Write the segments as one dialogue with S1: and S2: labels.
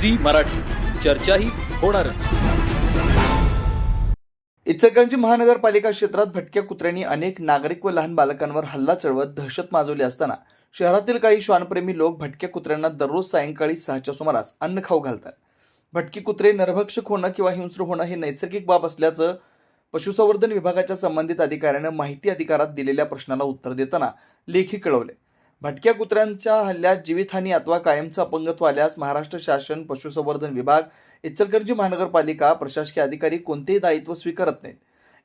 S1: Zee Marathi. चर्चाही होणारच.
S2: इचलकरंजी महानगरपालिका क्षेत्रात भटक्या कुत्र्यांनी अनेक नागरिक व लहान बालकांवर हल्ला चढवत दहशत माजवली असताना शहरातील काही श्वानप्रेमी लोक भटक्या कुत्र्यांना दररोज सायंकाळी सहाच्या सुमारास अन्न खाऊ घालतात. भटकी कुत्रे नरभक्षक होणं किंवा हिंस्र होणं हे नैसर्गिक बाब असल्याचं पशुसंवर्धन विभागाच्या संबंधित अधिकाऱ्यानं माहिती अधिकारात दिलेल्या प्रश्नाला उत्तर देताना लेखी कळवले. भटक्या कुत्र्यांच्या हल्ल्यात जीवितहानी अथवा कायमचं अपंगत्व आल्यास महाराष्ट्र शासन पशुसंवर्धन विभाग इचलकरंजी महानगरपालिका प्रशासकीय अधिकारी कोणतेही दायित्व स्वीकारत नाहीत.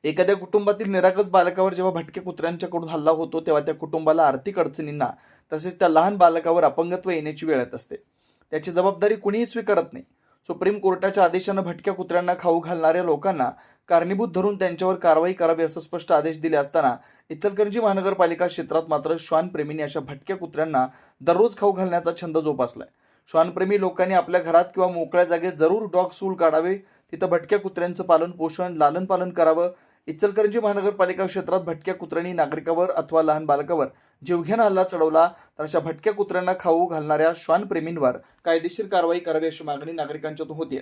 S2: एखाद्या कुटुंबातील निरागस बालकावर जेव्हा भटक्या कुत्र्यांच्याकडून हल्ला होतो तेव्हा त्या कुटुंबाला आर्थिक अडचणींना तसेच त्या लहान बालकावर अपंगत्व येण्याची वेळ येत असते. त्याची जबाबदारी कुणीही स्वीकारत नाही. सुप्रीम कोर्टाच्या आदेशानं भटक्या कुत्र्यांना खाऊ घालणाऱ्या लोकांना कारणीभूत धरून त्यांच्यावर कारवाई करावी असं स्पष्ट आदेश दिले असताना इचलकरंजी महानगरपालिका क्षेत्रात मात्र श्वानप्रेमींनी अशा भटक्या कुत्र्यांना दररोज खाऊ घालण्याचा छंद जोपासलाय. श्वानप्रेमी लोकांनी आपल्या घरात किंवा मोकळ्या जागेत जरूर डॉग सूल काढावे तिथं भटक्या कुत्र्यांचं पालन पोषण लालन पालन करावं. इचलकरंजी महानगरपालिका क्षेत्रात भटक्या कुत्र्यांनी नागरिकावर अथवा लहान बालकावर जीवघेणा हल्ला चढवला तर अशा भटक्या कुत्र्यांना खाऊ घालणाऱ्या श्वानप्रेमींवर कायदेशीर कारवाई करावी अशी मागणी नागरिकांच्यातून होती